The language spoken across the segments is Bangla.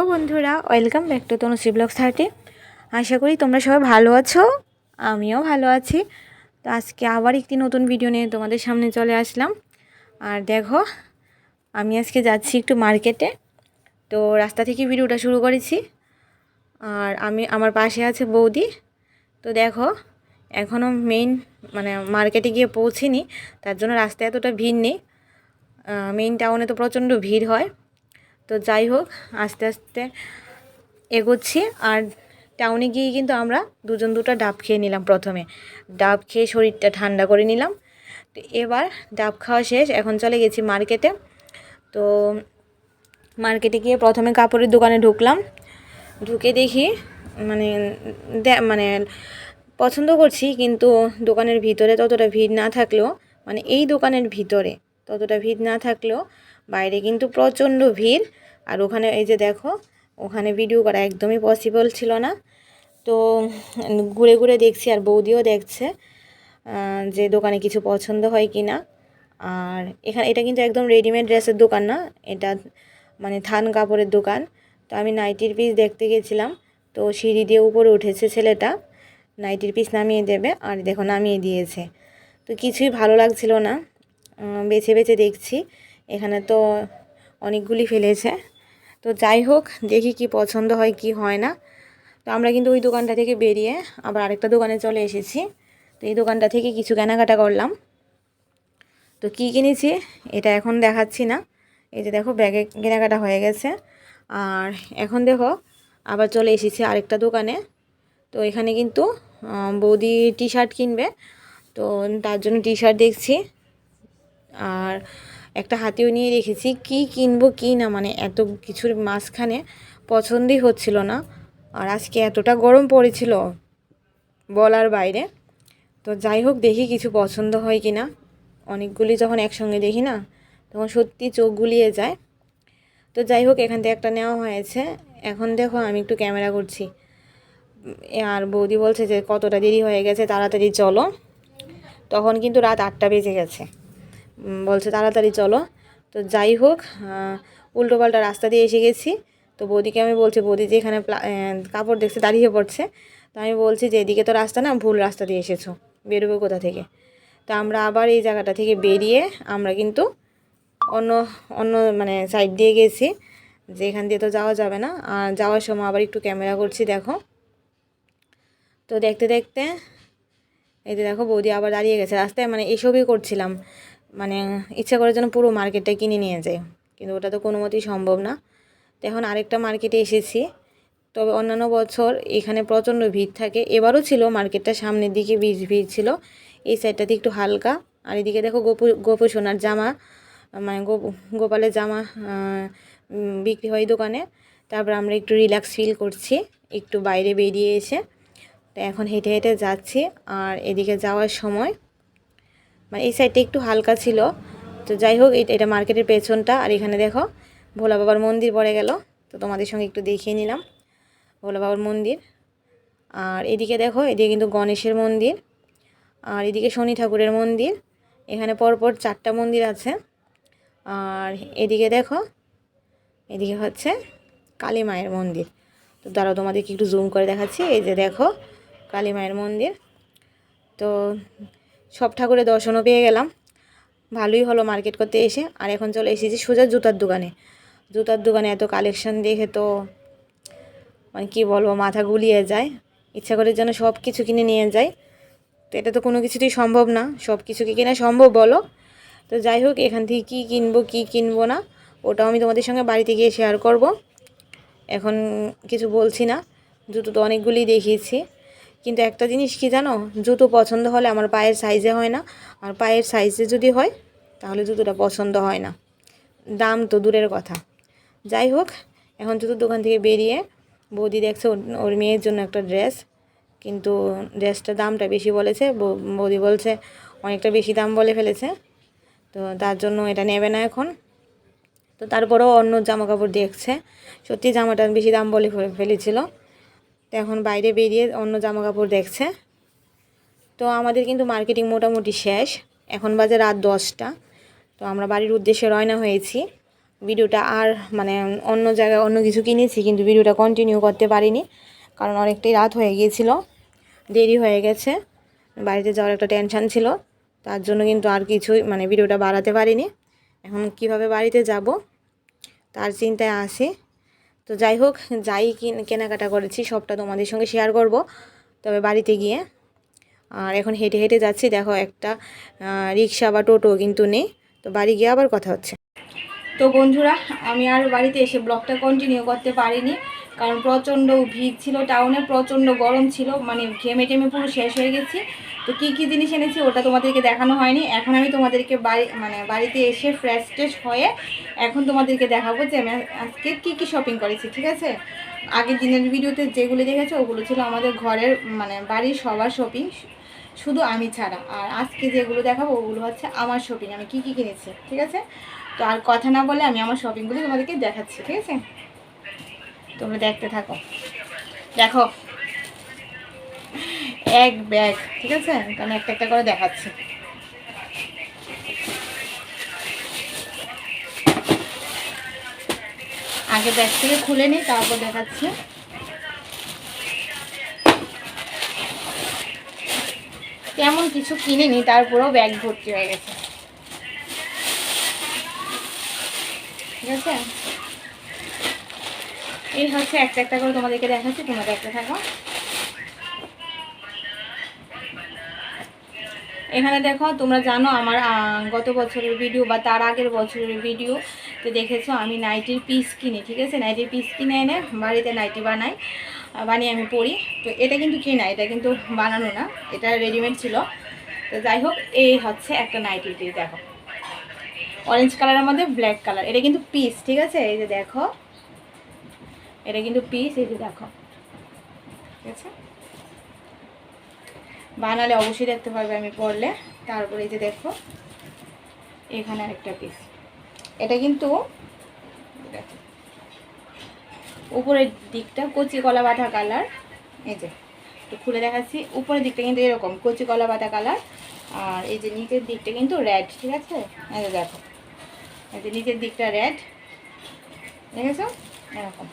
হ্যালো বন্ধুরা, welcome back to Tanushree blog thirty. আশা করি তোমরা সবাই ভালো আছো, আমিও ভালো আছি। তো আজকে আবার একটি নতুন ভিডিও নিয়ে তোমাদের সামনে চলে আসলাম। আর দেখো, আমি আজকে যাচ্ছি একটু মার্কেটে তো রাস্তা থেকে ভিডিওটা শুরু করেছি। আর আমি, আমার পাশে আছে বৌদি। তো দেখো এখনও মেইন মানে মার্কেটে গিয়ে পৌঁছিনি। তার জন্য রাস্তায় এতটা ভিড় নেই। মেইন টাউনে তো প্রচণ্ড ভিড় হয়। তো যাই হোক, আস্তে আস্তে এগোচ্ছি। আর টাউনে গিয়ে কিন্তু আমরা দুজন দুটো ডাব খেয়ে নিলাম প্রথমে। ডাব খেয়ে শরীরটা ঠান্ডা করে নিলাম। তো এবার ডাব খাওয়া শেষ, এখন চলে গেছি মার্কেটে। তো মার্কেটে গিয়ে প্রথমে কাপড়ের দোকানে ঢুকলাম। ঢুকে দেখি মানে মানে পছন্দ করছি, কিন্তু দোকানের ভিতরে ততটা ভিড় না থাকলেও মানে এই দোকানের ভিতরে ততটা ভিড় না থাকলেও বাইরে কিন্তু প্রচণ্ড ভিড়। আর ওখানে এই যে দেখো, ওখানে ভিডিও করা একদমই পসিবল ছিল না। তো ঘুরে ঘুরে দেখছি আর বৌদিও দেখছে যে দোকানে কিছু পছন্দ হয় কি না আর এখানে এটা কিন্তু একদম রেডিমেড ড্রেসের দোকান না, এটা মানে থান কাপড়ের দোকান। তো আমি নাইটির পিস দেখতে গেছিলাম, তো সিঁড়ি দিয়ে উপরে উঠেছে ছেলেটা নাইটির পিস নামিয়ে দেবে আর দেখো নামিয়ে দিয়েছে। তো কিছুই ভালো লাগছিল না বেছে বেছে দেখছি। এখানে তো অনেকগুলি ফেলেছে। তো যাই হোক দেখি কি পছন্দ হয়, কি হয় না। তো আমরা কিন্তু ওই দোকানটা থেকে বেরিয়ে আবার আরেকটা দোকানে চলে এসেছি। তো এই দোকানটা থেকে কিছু কেনাকাটা করলাম। তো কি কিনেছি, এটা এখন দেখাচ্ছি না। এই যে দেখো, ব্যাগে কেনাকাটা হয়ে গেছে। আর এখন দেখো, আবার চলে এসেছি আরেকটা দোকানে। তো এখানে কিন্তু বৌদি টি শার্ট কিনবে। তো তার জন্য টি শার্ট দেখছি। আর একটা হাতিও নিয়ে রেখেছি কি কিনবো কি না মানে এত কিছুর মাঝখানে পছন্দই হচ্ছিল না। আর আজকে এতটা গরম পড়েছিল বলার বাইরে। তো যাই হোক, দেখি কিছু পছন্দ হয় কি না। অনেকগুলি যখন একসঙ্গে দেখি না, তখন সত্যি চোখ গুলিয়ে যায়। তো যাই হোক, এখান থেকে একটা নেওয়া হয়েছে। এখন দেখো, আমি একটু ক্যামেরা করছি। আর বৌদি বলছে যে, কতটা দেরি হয়ে গেছে, তাড়াতাড়ি চলো। তখন কিন্তু রাত আটটা বেজে গেছে। বলছে তাড়াতাড়ি চলো। তো যাই হোক উল্টো পাল্টা রাস্তা দিয়ে এসে গেছি। তো বৌদিকে আমি বলছি, বৌদি যে এখানে কাপড় দেখছে, দাঁড়িয়ে পড়ছে। তো আমি বলছি যে, এদিকে তো রাস্তা না, ভুল রাস্তা দিয়ে এসেছ, বেরোবে কোথা থেকে? তো আমরা আবার এই জায়গাটা থেকে বেরিয়ে আমরা কিন্তু অন্য অন্য মানে সাইড দিয়ে গেছি। যে এখান দিয়ে তো যাওয়া যাবে না। আর যাওয়ার সময় আবার একটু ক্যামেরা করছি, দেখো। তো দেখতে দেখতে, এই যে দেখো, বৌদি আবার দাঁড়িয়ে গেছে। রাস্তায় মানে এসবই করছিলাম। মানে ইচ্ছা করার জন্য পুরো মার্কেটটা কিনে নিয়ে যায়। কিন্তু ওটা তো কোনো মতেই সম্ভব না। তো এখন আরেকটা মার্কেটে এসেছি। তবে অন্যান্য বছর এখানে প্রচণ্ড ভিড় থাকে। এবারও ছিল মার্কেটটা, সামনের দিকে ভিড় ভিড় ছিল। এই সাইডটাতে একটু হালকা। আর এদিকে দেখো গোপু গোপু সোনার জামা মানে গোপালের জামা বিক্রি হয় দোকানে। তারপর আমরা একটু রিল্যাক্স ফিল করছি। একটু বাইরে বেরিয়ে এসে। তো এখন হেঁটে হেঁটে যাচ্ছি। আর এদিকে যাওয়ার সময় মানে এই সাইডটা একটু হালকা ছিল। তো যাই হোক এটা মার্কেটের পেছনটা। আর এখানে দেখো, ভোলা বাবার মন্দির পড়ে গেল। তো তোমাদের সঙ্গে একটু দেখিয়ে নিলাম, ভোলা বাবার মন্দির। আর এদিকে দেখো, এদিকে কিন্তু গণেশের মন্দির। আর এদিকে শনি ঠাকুরের মন্দির। এখানে পরপর চারটা মন্দির আছে। আর এদিকে দেখো, এদিকে হচ্ছে কালী মায়ের মন্দির। তো দাঁড়াও, তোমাদেরকে একটু জুম করে দেখাচ্ছি। এই যে দেখো, কালী মায়ের মন্দির। তো সব ঠাকুরের দর্শনও পেয়ে গেলাম। ভালোই হলো মার্কেট করতে এসে। আর এখন চলে এসেছি সোজা জুতার দোকানে। জুতার দোকানে এত কালেকশন দেখে তো মানে কী বলব, মাথা গুলিয়ে যায়। ইচ্ছা করে যেন সব কিছু কিনে নিয়ে যায় তো এটা তো কোনো কিছুতেই সম্ভব না। সব কিছু কি কেনা সম্ভব বলো? তো যাই হোক, এখান থেকে কী কিনবো কী কিনবো না, ওটাও আমি তোমাদের সঙ্গে বাড়িতে গিয়ে শেয়ার করব। এখন কিছু বলছি না। জুতো তো অনেকগুলি দেখিয়েছি। কিন্তু একটা জিনিস কি জানো? জুতো পছন্দ হলে আমার পায়ের সাইজে হয় না। আর পায়ের সাইজে যদি হয়, তাহলে জুতোটা পছন্দ হয় না। দাম তো দূরের কথা। যাই হোক, এখন জুতোর দোকান থেকে বেরিয়ে বৌদি দেখছে ওর- মেয়ের জন্য একটা ড্রেস কিন্তু ড্রেসটার দামটা বেশি বলেছে। বৌদি বলছে, অনেকটা বেশি দাম বলে ফেলেছে। তো তার জন্য এটা নেবে না এখন। তো তারপরেও অন্য জামা কাপড় দেখছে। সত্যি জামাটা বেশি দাম বলে ফেলেছিল। তো এখন বাইরে বেরিয়ে অন্য জামা কাপড় দেখছে। তো আমাদের কিন্তু মার্কেটিং মোটামুটি শেষ। এখন বাজে রাত দশটা। তো আমরা বাড়ির উদ্দেশ্যে রওনা হয়েছি। ভিডিওটা আর মানে অন্য জায়গায় অন্য কিছু কিনেছি, কিন্তু ভিডিওটা কন্টিনিউ করতে পারিনি। কারণ অনেকটাই রাত হয়ে গিয়েছিল। দেরি হয়ে গেছে। বাড়িতে যাওয়ার একটা টেনশান ছিল। তার জন্য কিন্তু আর কিছুই মানে ভিডিওটা বাড়াতে পারিনি। এখন কীভাবে বাড়িতে যাব, তার চিন্তায় আসি তো যাই হোক, যাই কিন- কেনাকাটা করেছি, সবটা তোমাদের সঙ্গে শেয়ার করব। তবে বাড়িতে গিয়ে, আর এখন হেঁটে হেঁটে যাচ্ছি, দেখো একটা রিক্সা বা টোটো কিন্তু নেই, তো বাড়ি গিয়ে আবার কথা হচ্ছে। তো বন্ধুরা, আমি আর বাড়িতে এসে ব্লগটা কন্টিনিউ করতে পারিনি। কারণ প্রচণ্ড ভিড় ছিল টাউনে প্রচণ্ড গরম ছিল মানে ঘেমে টেমে পুরো শেষ হয়ে গেছি। তো কী কী জিনিস এনেছি ওটা তোমাদেরকে দেখানো হয়নি। এখন আমি তোমাদেরকে বাড়ি মানে বাড়িতে এসে ফ্রেশ ট্রেশ হয়ে এখন তোমাদেরকে দেখাবো যে আমি আজকে কী কী শপিং করেছি, ঠিক আছে? আগের দিনের ভিডিওতে যেগুলো দেখেছ, ওগুলো ছিল আমাদের ঘরের মানে বাড়ির সবার শপিং শুধু আমি ছাড়া। আর আজকে যেগুলো দেখাবো, ওগুলো হচ্ছে আমার শপিং আমি কি কি কিনেছি, ঠিক আছে? তো আর কথা না বলে আমি আমার শপিংগুলো তোমাদেরকে দেখাচ্ছি, ঠিক আছে? তোমরা দেখতে থাকো। দেখো। এক ব্যাগ, ঠিক আছে? আমি একটা একটা করে দেখাচ্ছি। আগে ব্যাগ থেকে খুলে নিই, তারপর দেখাচ্ছি। তেমন কিছু কিনিনি, তারপরেও ব্যাগ ভর্তি হয়ে গেছে। ঠিক আছে? এই হচ্ছে একটা একটা করে তোমাদেরকে দেখাচ্ছি, তোমরা দেখতে থাকো। এখানে দেখো, তোমরা জানো আমার গত বছরের ভিডিও বা তার আগের বছরের ভিডিও তো দেখেছ, আমি নাইটির পিস কিনি, ঠিক আছে? নাইটির পিস কিনে এনে বাড়িতে নাইটি বানাই বানিয়ে আমি পরি। তো এটা কিন্তু কিনা, এটা কিন্তু বানানো না, এটা রেডিমেড ছিল। তো যাই হোক, এই হচ্ছে একটা নাইটি দেখো। অরেঞ্জ কালারের মধ্যে ব্ল্যাক কালার এটা কিন্তু পিস ঠিক আছে? এই যে দেখো। এটা কিন্তু পিস এই যে দেখো। ঠিক আছে? বানালে অবশ্যই দেখতে পারবে আমি পরলে। তারপরে এই যে দেখো, এখানে আরেকটা পিস এটা কিন্তু উপরের দিকটা কচি কলা বাটা কালার এই যে, একটু খুলে দেখাচ্ছি। উপরের দিকটা কিন্তু এরকম, কচি কলা বাটা কালার আর এই যে নিচের দিকটা কিন্তু রেড ঠিক আছে? এই যে দেখো, এই যে নিচের দিকটা রেড দেখেছ? এরকম।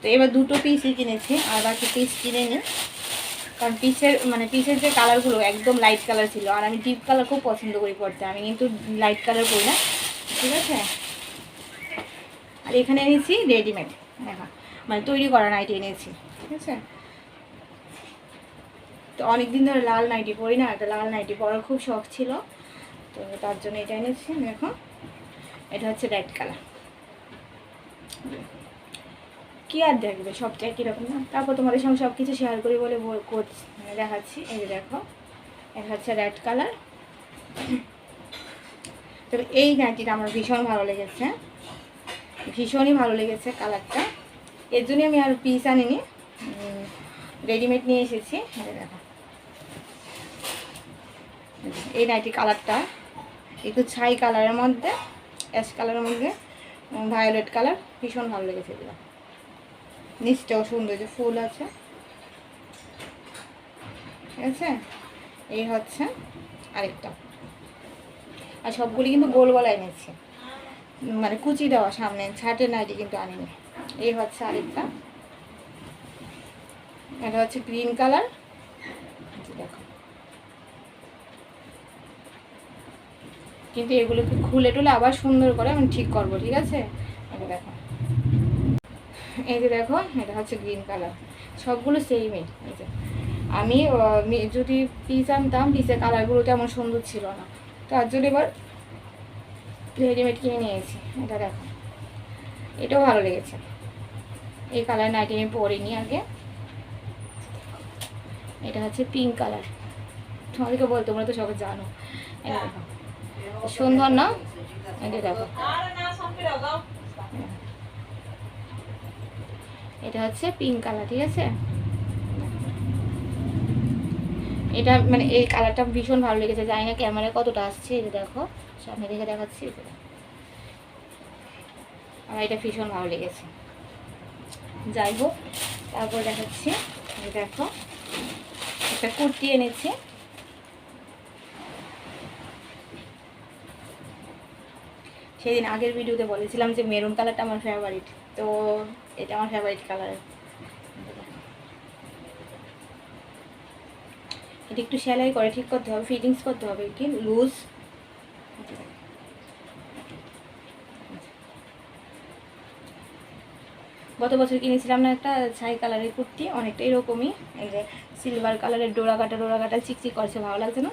তো এবার দুটো পিসই কিনেছি, আর বাকি পিস কিনে নিই কারণ পিসের মানে পিসের যে কালারগুলো একদম লাইট কালার ছিল, আর আমি ডিপ কালার খুব পছন্দ করি পড়তে আমি কিন্তু লাইট কালার করি না, ঠিক আছে? আর এখানে এনেছি রেডিমেড দেখা মানে তৈরি করা নাইটি এনেছি, ঠিক আছে? তো অনেক দিন ধরে লাল নাইটি পরি না, একটা লাল নাইটি পরার খুব শখ ছিল, তো তার জন্য এটা এনেছি দেখো এটা হচ্ছে রেড কালার কি আর দেখবে? সবটা একই রকম না? তারপর তোমাদের সঙ্গে সব কিছু শেয়ার করি বলে মানে দেখাচ্ছি। এই দেখো, এটা হচ্ছে রেড কালার তবে এই নাইটিটা আমার ভীষণ ভালো লেগেছে। ভীষণই ভালো লেগেছে কালারটা এর জন্যই আমি আর পিস আনিনি। রেডিমেড নিয়ে এসেছি। দেখো। এই নাইটি কালারটা একটু ছাই কালারের মধ্যে অ্যাশ কালারের মধ্যে ভায়োলেট কালার ভীষণ ভালো লেগেছে এগুলো। নিচটাও সুন্দর যে ফুল আছে। ঠিক আছে? এই হচ্ছে আরেকটা। আর সবগুলি কিন্তু গোল গলায় এনেছি। মানে কুচি দেওয়া সামনে ছাটের নাইটি কিন্তু আনিনি। এই হচ্ছে আরেকটা। এটা হচ্ছে গ্রিন কালার। দেখো। কিন্তু এগুলোকে খুলে টুলে আবার সুন্দর করে আমি ঠিক করব, ঠিক আছে? দেখো। এই যে দেখো, এটা হচ্ছে গ্রিন কালার সবগুলো সেমই এই যে। আমি যদি পিস আনতাম পিসের কালারগুলো তেমন সুন্দর ছিল না। তার জন্য এবার রেডিমেড কিনে নিয়েছি। এটা দেখো। এটাও ভালো লেগেছে। এই কালার নাইটি আমি পরিনি আগে। এটা হচ্ছে পিঙ্ক কালার তোমাদেরকে বল, তোমরা তো সবাই জানো। সুন্দর না? এটা দেখো। এটা হচ্ছে পিঙ্ক কালার ঠিক আছে? এটা মানে এই কালারটা ভীষণ ভালো লেগেছে, জানি না ক্যামেরায় কতটা আসছে যে দেখো, সামনে দেখে দেখাচ্ছি আমার এটা ভীষণ ভালো লেগেছে। যাই হোক, তারপর দেখাচ্ছি দেখো, একটা কুর্তি এনেছি। সেদিন আগের ভিডিওতে বলেছিলাম যে মেরুন কালারটা আমার ফেভারিট তো এটা আমার ফেভারিট কালার এটা একটু সেলাই করে ঠিক করতে হবে ফিটিংস করতে হবে কি লুজ গত বছর কিনেছিলাম না একটা ছাই কালারের কুর্তি, অনেকটা এরকমই। এই যে সিলভার কালারের ডোরা কাটা ডোরা কাটা চিকচিক করছে, ভালো লাগছে না?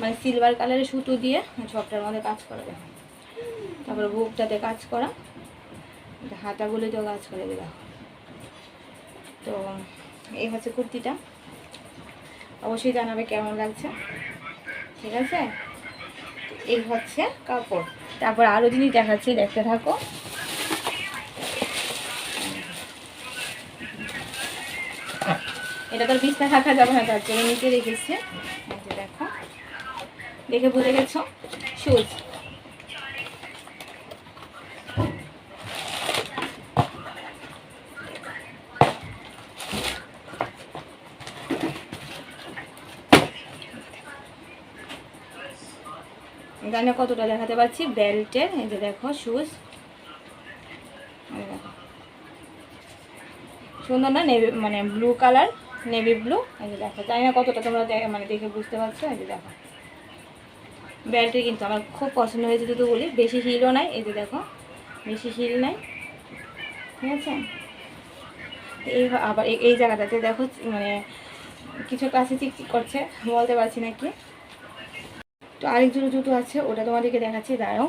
মানে সিলভার কালারের সুতো দিয়ে সবটার মধ্যে কাজ করা তারপরে বুকটাতে কাজ করা। হাতাগুলিতেও কাজ করে দিলাম তো এই হচ্ছে কুর্তিটা। অবশ্যই জানাবে কেমন লাগছে। ঠিক আছে? এই হচ্ছে কাপড়। তারপর আরও জিনিস দেখাচ্ছি, দেখতে থাকো। এটা তোর বিছনা রাখা যাবে না, তার জন্য নিচে রেখেছে। দেখো। দেখে বুঝে গেছো? শুজ। জানি না কতটা দেখাতে পারছি বেল্টের এই যে দেখো শুজ সুন্দর না? নেভি মানে ব্লু কালার নেভি ব্লু এই যে দেখো, জানি না কতটা তোমরা মানে দেখে বুঝতে পারছ? এই যে দেখো। বেল্টে কিন্তু আমার খুব পছন্দ হয়েছে দুটোগুলি বেশি হিলও নাই, এই যে দেখো। বেশি হিল নাই। ঠিক আছে? এই আবার এই- এই জায়গাটাতে দেখো মানে কিছু কাছে চিকচিক করছে, বলতে পারছি না কি। তো আরেক জোড়ো জুতো আছে, ওটা তোমাদেরকে দেখাচ্ছি, দাঁড়াও।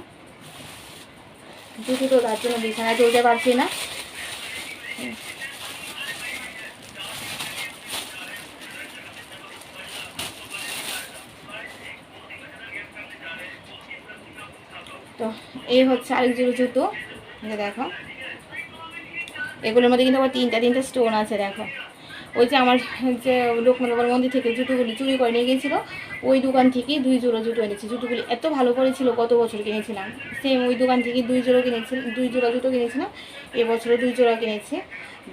জুতো তো তার জন্য বিছানায় তুলতে পারছি না। তো এই হচ্ছে আরেক জুতো এই দেখো। এগুলোর মধ্যে কিন্তু আবার তিনটা তিনটা স্টোন আছে, দেখো। ওই যে আমার যে লোকনাথ মন্দির থেকে জুতোগুলি চুরি করে নিয়ে গিয়েছিল ওই দোকান থেকেই দুই জোড়া জুতো এনেছি। জুতোগুলি এত ভালো করেছিল গত বছর কিনেছিলাম? সেম ওই দোকান থেকে দুই জোড়া কিনেছি দুই জোড়া জুতো কিনেছিলাম, এবছরও দুই জোড়া কিনেছি।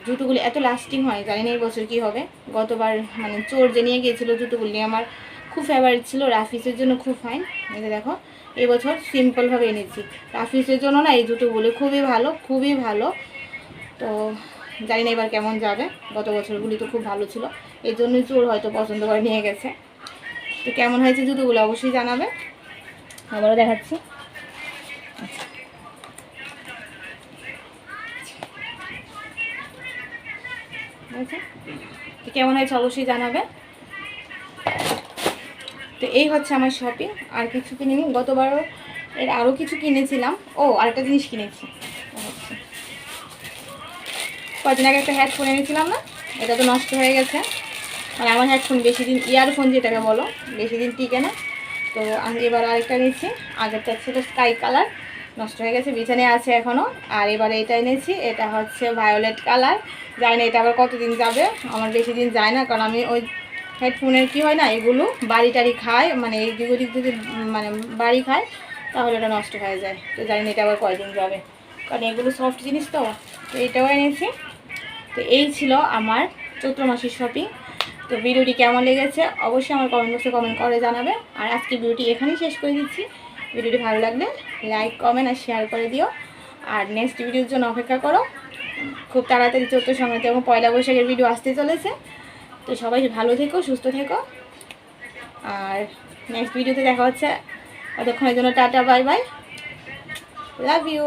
জুতোগুলি এত লাস্টিং হয়, জানি না এই বছর কী হবে। গতবার মানে চোর যে নিয়ে গিয়েছিল জুতোগুলি আমার খুব ফেভারিট ছিল, রাফিসের জন্য খুব ফাইন যে দেখো, এবছর সিম্পলভাবে এনেছি। রাফিসের জন্য না এই জুতোগুলি খুবই ভালো খুবই ভালো। তো জানি না এবার কেমন যাবে, গত বছরগুলি তো খুব ভালো ছিল। এই জন্যই চোর হয়তো পছন্দ করে নিয়ে গেছে। তো কেমন হয়েছে জুতোগুলো অবশ্যই জানাবে। আবারও দেখাচ্ছি। আচ্ছা। তো কেমন হয়েছে অবশ্যই জানাবে। তো এই হচ্ছে আমার শপিং আর কিছু কিনিনি। গতবারও এর আরও কিছু কিনেছিলাম। ও, আরেকটা জিনিস কিনেছি। কদিন আগে একটা হেডফোন এনেছিলাম না? এটা তো নষ্ট হয়ে গেছে। মানে আমার হেডফোন বেশি দিন ইয়ারফোন যেটাকে বলো বেশি দিন টিকে না। তো আমি এবার আরেকটা নিয়েছি আগেরটা ছিল স্কাই কালার নষ্ট হয়ে গেছে বিছানায় আছে এখনও আর এবার এটা এনেছি এটা হচ্ছে ভায়োলেট কালার জানি না এটা আবার কতদিন যাবে, আমার বেশি দিন যায় না, কারণ আমি ওই হেডফোনের কি হয় না, এগুলো বাড়ি টাড়ি খায় মানে এই দিক ওদিক যদি মানে বাড়ি খায়, তাহলে এটা নষ্ট হয়ে যায়। তো জানি না এটা আবার কয়দিন যাবে। কারণ এগুলো সফট জিনিস তো তো এটাও এনেছি। তো এই ছিল আমার চৈত্র মাসের শপিং তো ভিডিওটি কেমন লেগেছে অবশ্যই আমার কমেন্ট বক্সে কমেন্ট করে জানাবে। আর আজকে ভিডিওটি এখানেই শেষ করে দিচ্ছি। ভিডিওটি ভালো লাগলে লাইক কমেন্ট আর শেয়ার করে দিও। আর নেক্সট ভিডিওর জন্য অপেক্ষা করো। খুব তাড়াতাড়ি চৈত্র সংক্রান্তি এবং পয়লা বৈশাখের ভিডিও আসতে চলেছে। তো সবাই ভালো থেকো, সুস্থ থেকো। আর নেক্সট ভিডিওতে দেখা হচ্ছে। অতক্ষণের জন্য tata bye bye love you